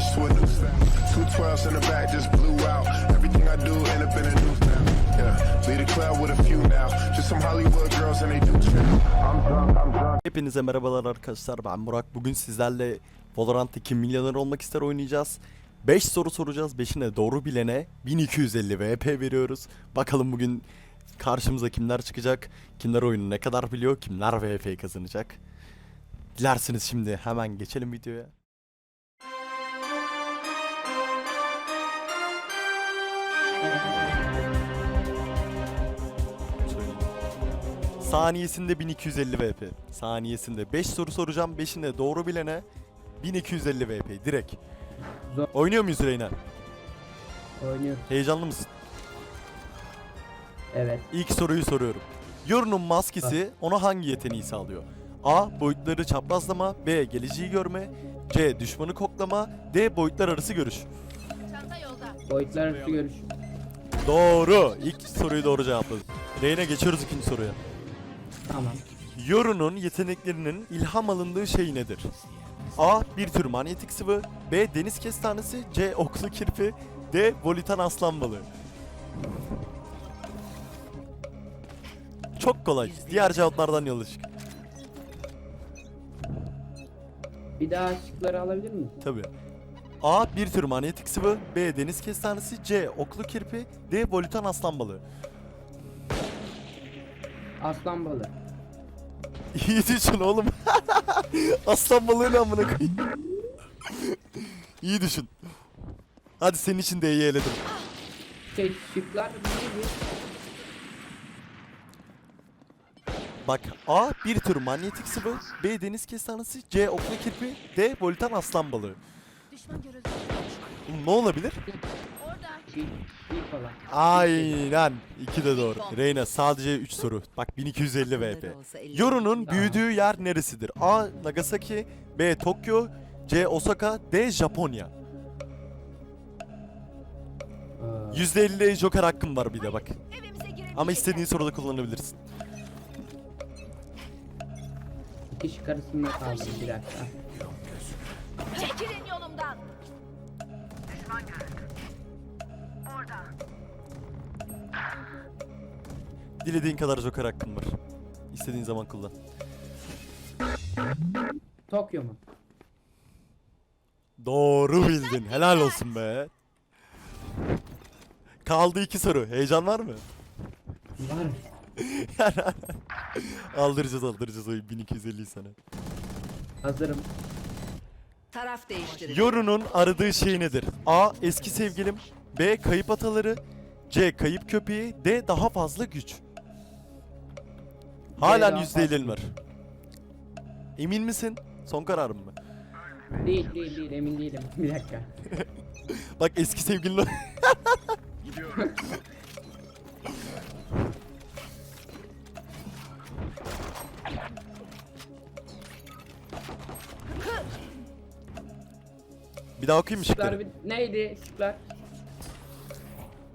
switch to a new sound. Two twelves in the back just blew out. Everything I do end up in a new sound. Yeah, lead a club with a few now. Just some Hollywood girls and they do trap. I'm drunk, I'm drunk. Hepinize merhabalar arkadaşlar ben Burak. Bugün sizlerle Valorant'ta kim milyoner olmak ister oynayacağız. 5 soru soracağız. 5'ine doğru bilene 1250 VP veriyoruz. Bakalım bugün karşımıza kimler çıkacak? Kimler oyunu ne kadar biliyor? Kimler VP kazanacak? Dilerseniz şimdi hemen geçelim videoya. Saniyesinde 1250 VP. Saniyesinde 5 soru soracağım. 5'inde doğru bilene 1250 VP direkt. Zor. Oynuyor muyuz Reyna? Oynuyor. Heyecanlı mısın? Evet. İlk soruyu soruyorum. Yorunun maskesi ona hangi yeteneği sağlıyor? A. Boyutları çaprazlama B. Geleceği görme C. Düşmanı koklama D. Boyutlar arası görüş Çanta yolda. Boyutlar arası görüş. Doğru. İlk soruyu doğru cevapladım. Reyna geçiyoruz ikinci soruya. Tamam. Yorunun yeteneklerinin ilham alındığı şey nedir? A. Bir tür manyetik sıvı B. Deniz kestanesi C. Oklu kirpi D. Volitan aslan balığı Çok kolay. Diğer cevaplardan yola çık. Bir daha şıkları alabilir miyim? Tabii. A. Bir tür manyetik sıvı B. Deniz kestanesi C. Oklu kirpi D. Volitan aslan balığı Aslan balığı. İyi düşün oğlum. aslan balığı ne amına koyayım. İyi düşün. Hadi senin için de iyi eledim. Şey şıklar neydi? Bak A bir tür manyetik sıvı, B deniz kestanesi, C okla kirpi, D voltan aslan balığı. Düşman görüldü. Oğlum ne olabilir? Orada. Şey, şey falan. Aynen. İki de doğru. Reyna sadece 3 soru. Bak 1250 VP. Yorunun büyüdüğü yer neresidir? A. Nagasaki B. Tokyo C. Osaka D. Japonya Aa, %50 joker hakkım var bir de bak. Evimize girebilecekler. Ama istediğin soruda kullanabilirsin. iki şık arasında kaldım bir dakika. Dilediğin kadar joker hakkım var. İstediğin zaman kullan. Tokyo mu? Doğru bildin. Helal olsun be. Kaldı iki soru. Heyecan var mı? Var. aldıracağız aldıracağız o 1250'yi sana. Hazırım. Taraf değiştirin. Yorunun aradığı şey nedir? A. Eski sevgilim. B. Kayıp ataları. C. Kayıp köpeği. D. Daha fazla güç. Halen %50'in fazla var. Emin misin? Son kararım mı? Değil değil değil emin değilim. Bir dakika. Bak eski sevgilin Bir daha okuyayım mı Şıklar şıkları? bir, neydi şıklar?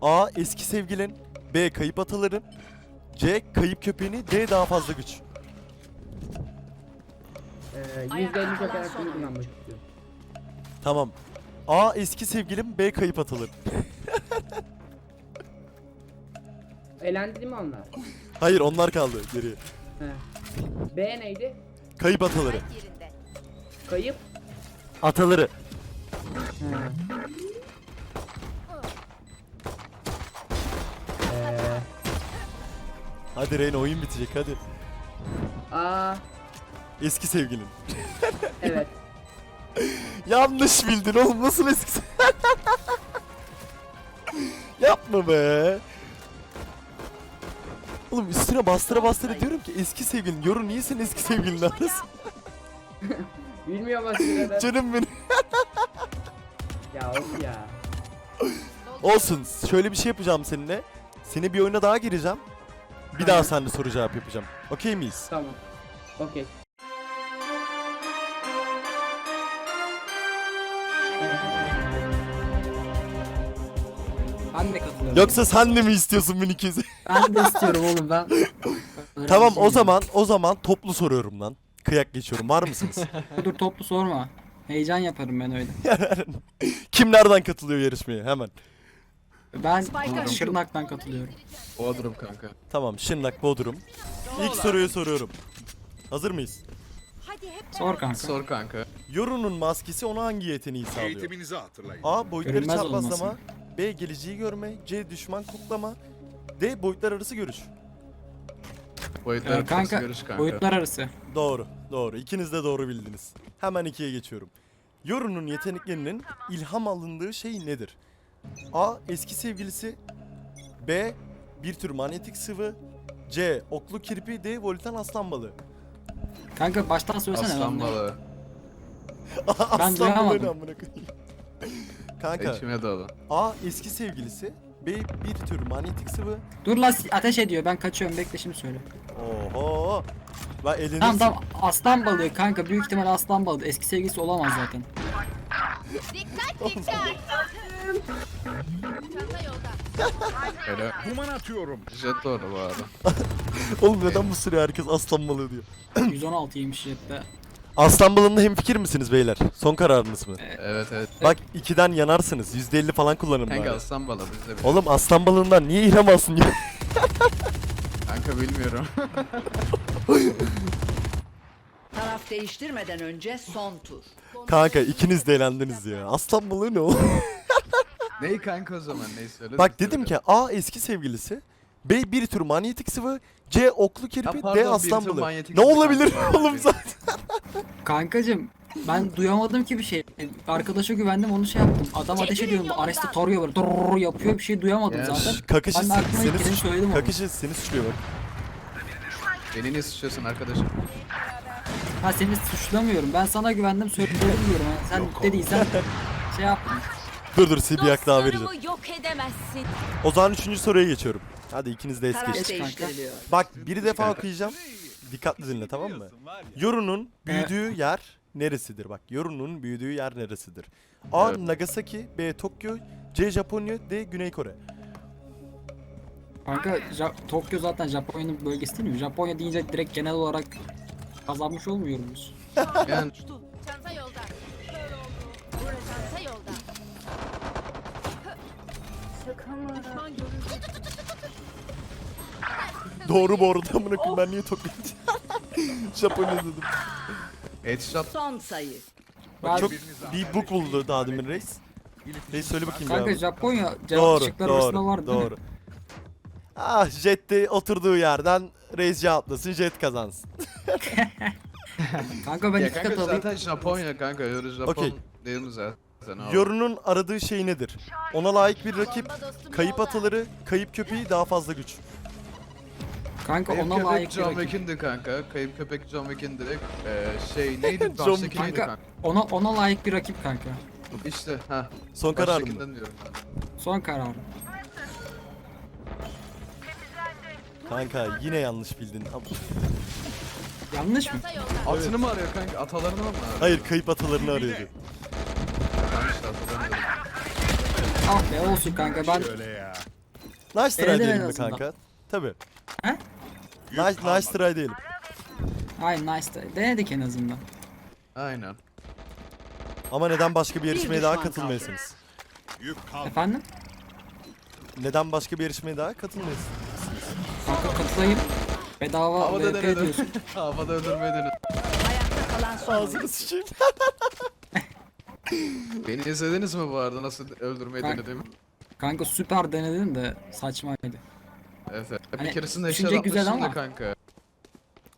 A. Eski sevgilin. B. Kayıp ataların. C. Kayıp köpeğini. D. Daha fazla güç. Ee, Ayakta %50 çok kullanmak istiyorum. Tamam. A. Eski sevgilim. B. Kayıp ataların. Elendi mi onlar? Hayır onlar kaldı geriye. He. B neydi? Kayıp ataları. Yerinde. Kayıp. Ataları. He. Hadi Reyna oyun bitecek hadi. A Eski sevgilin. evet. Yanlış bildin oğlum nasıl eski se- Yapma be. Oğlum üstüne bastıra bastıra diyorum ki eski sevgilin. Yorum niye senin eski sevgilin arasın? Bilmiyorum aslında. Canım benim. ya of ya. Olsun şöyle bir şey yapacağım seninle. Seni bir oyuna daha gireceğim. Bir daha seninle soru cevap yapacağım. Okey miyiz? Tamam. Okey. Ben de katılıyorum. Yoksa sen de mi istiyorsun 1200? Ben de istiyorum oğlum ben. Öyle tamam bir şey o zaman o zaman toplu soruyorum lan. Kıyak geçiyorum. Var mısınız? Dur toplu sorma. Heyecan yaparım ben öyle. Kim nereden katılıyor yarışmaya? Hemen. Ben Spike'a Şırnak'tan katılıyorum. Bodrum kanka. Tamam Şırnak Bodrum. İlk soruyu soruyorum. Hazır mıyız? Sor kanka. Sor kanka. Yoru'nun maskesi ona hangi yeteneği sağlıyor? Eğitiminizi hatırlayın. A. Boyutları Görünmez çarpazlama. olması. B. Geleceği görme. C. Düşman koklama. D. Boyutlar arası görüş. Boyutlar Ee, arası kanka, görüş kanka. boyutlar arası. Doğru. Doğru. İkiniz de doğru bildiniz. Hemen ikiye geçiyorum. Yoru'nun yeteneklerinin ilham alındığı şey nedir? A. Eski sevgilisi. B. Bir tür manyetik sıvı. C. Oklu kirpi. D. Voltan aslan balığı. Kanka baştan söylesene Aslan ben de. balığı. aslan duyamadım. balığı ne amına koyayım. Kanka. İçime dolu. A. Eski sevgilisi. B. Bir tür manyetik sıvı. Dur lan ateş ediyor ben kaçıyorum bekle şimdi söyle. Oho. Bak elini Tamam tamam aslan balığı kanka büyük ihtimal aslan balığı eski sevgilisi olamaz zaten. dikkat dikkat. Öyle. Duman atıyorum. Jet doğru bu arada. Oğlum neden bu sürüyor herkes aslan balığı diyor. 116 yemiş jette. Aslan balığında hemfikir misiniz beyler? Son kararınız mı? Evet evet. Bak ikiden yanarsınız. %50 falan kullanın Kanka bari. aslan balığı bizde bir. Oğlum aslan balığından niye ilham alsın ya? Kanka bilmiyorum. Taraf değiştirmeden önce son tur. Kanka ikiniz de eğlendiniz ya. Aslan balığı ne oğlum? Neyi kanka o zaman neyi söyle. Bak dedim ki A eski sevgilisi. B bir tür manyetik sıvı. C oklu kirpi. D bir aslan tür balığı. Ne olabilir oğlum zaten? Kankacım ben duyamadım ki bir şey. Arkadaşa güvendim onu şey yaptım. Adam ateş ediyor. Ares'te tarıyor böyle. Durr yapıyor bir şey duyamadım Ya, zaten. Kakışı Ben de aklıma seni ilk söyledim onu. Kakışı seni suçluyor bak. Beni niye suçluyorsun arkadaşım? Ha seni suçlamıyorum. Ben sana güvendim söyledim diyorum. Sen dediysen şey yaptım. Dur dur size bir yak daha vereceğim. Dostlarımı yok edemezsin. O zaman üçüncü soruya geçiyorum. Hadi ikiniz de es Taraf geçin. Değiştiriliyor. Bak bir defa okuyacağım. Dikkatli dinle tamam mı? Yoru'nun büyüdüğü yer neresidir? Bak Yoru'nun büyüdüğü yer neresidir? A. Nagasaki B. Tokyo C. Japonya D. Güney Kore Kanka Ja- Tokyo zaten Japonya'nın bölgesi değil mi? Japonya deyince direkt genel olarak kazanmış olmuyor muyuz? Yani Çanta yolda. Doğru bu arada amına koyayım ben niye Tokyo Japonya dedim. headshot Son sayı. Bak Ben- çok bir book buldu daha demin reis. Reis söyle bakayım Kanka ya. Japonya cevap Doğru şıkları arasında var doğru değil mi? doğru. Ah Jet de oturduğu yerden reis cevaplasın Jet kazansın. Kanka ben Ya iki kanka alayım. zaten Japonya kanka. Yoru Japon Okey. değil mi zaten? Abi? Yoru'nun aradığı şey nedir? Ona layık bir rakip, kayıp ataları, kayıp köpeği daha fazla güç. Kanka Kayıp ona köpek layık bir John rakip. Wick'indi kanka. Kayıp köpek John Wick'in direkt eee şey neydi? John Baştaki neydi Kanka kanka? ona ona layık bir rakip kanka. İşte ha. Son karar mı? Baştakinden diyorum ben. Son kararı. Kanka yine yanlış bildin. Yanlış mı? Atını mı arıyor kanka? Atalarını mı arıyor? Hayır kayıp atalarını arıyordu. Tamam işte atalarını arıyor. Ah be olsun kanka ben ya. Nice try en diyelim mi azından. kanka? Tabi. He? Nice, nice try diyelim. Ay nice de- denedik en azından. Aynen. Ama neden başka bir yarışmaya daha düşman katılmayasınız? Yük kaldı. Efendim? Neden başka bir yarışmaya daha katılmayasınız? Kanka katılayım. Bedava Havada VP denedim. diyorsun. Havada öldürmeyi denedim. Ayakta kalan son Ağzını oyuncu. sıçayım. Beni izlediniz mi bu arada nasıl öldürmeyi Kanka- denediğimi? Kanka süper denedin de saçmaydı. Evet. Bir Hani keresinde düşünce eşya güzel atmıştım da ama. kanka.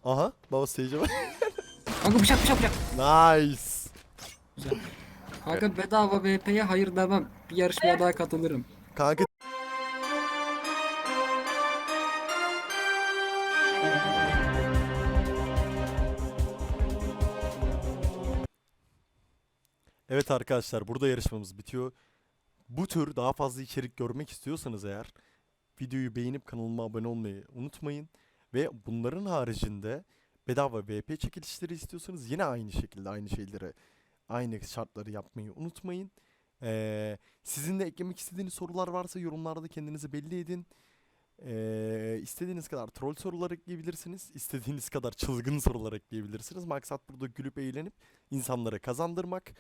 Aha baba stage'e bak. Kanka bıçak bıçak bıçak. Nice. Kanka bedava VP'ye hayır demem. Bir yarışmaya daha katılırım. Kanka Evet arkadaşlar burada yarışmamız bitiyor. Bu tür daha fazla içerik görmek istiyorsanız eğer videoyu beğenip kanalıma abone olmayı unutmayın. Ve bunların haricinde bedava VP çekilişleri istiyorsanız yine aynı şekilde aynı şeyleri aynı şartları yapmayı unutmayın. Ee, sizin de eklemek istediğiniz sorular varsa yorumlarda kendinizi belli edin. Ee, istediğiniz kadar troll sorular ekleyebilirsiniz. istediğiniz kadar çılgın sorular ekleyebilirsiniz. Maksat burada gülüp eğlenip insanlara kazandırmak.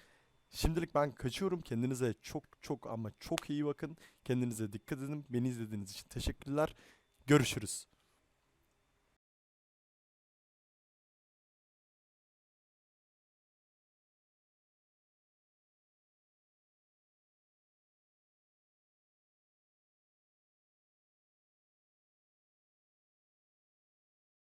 Şimdilik ben kaçıyorum. Kendinize çok çok ama çok iyi bakın. Kendinize dikkat edin. Beni izlediğiniz için teşekkürler. Görüşürüz.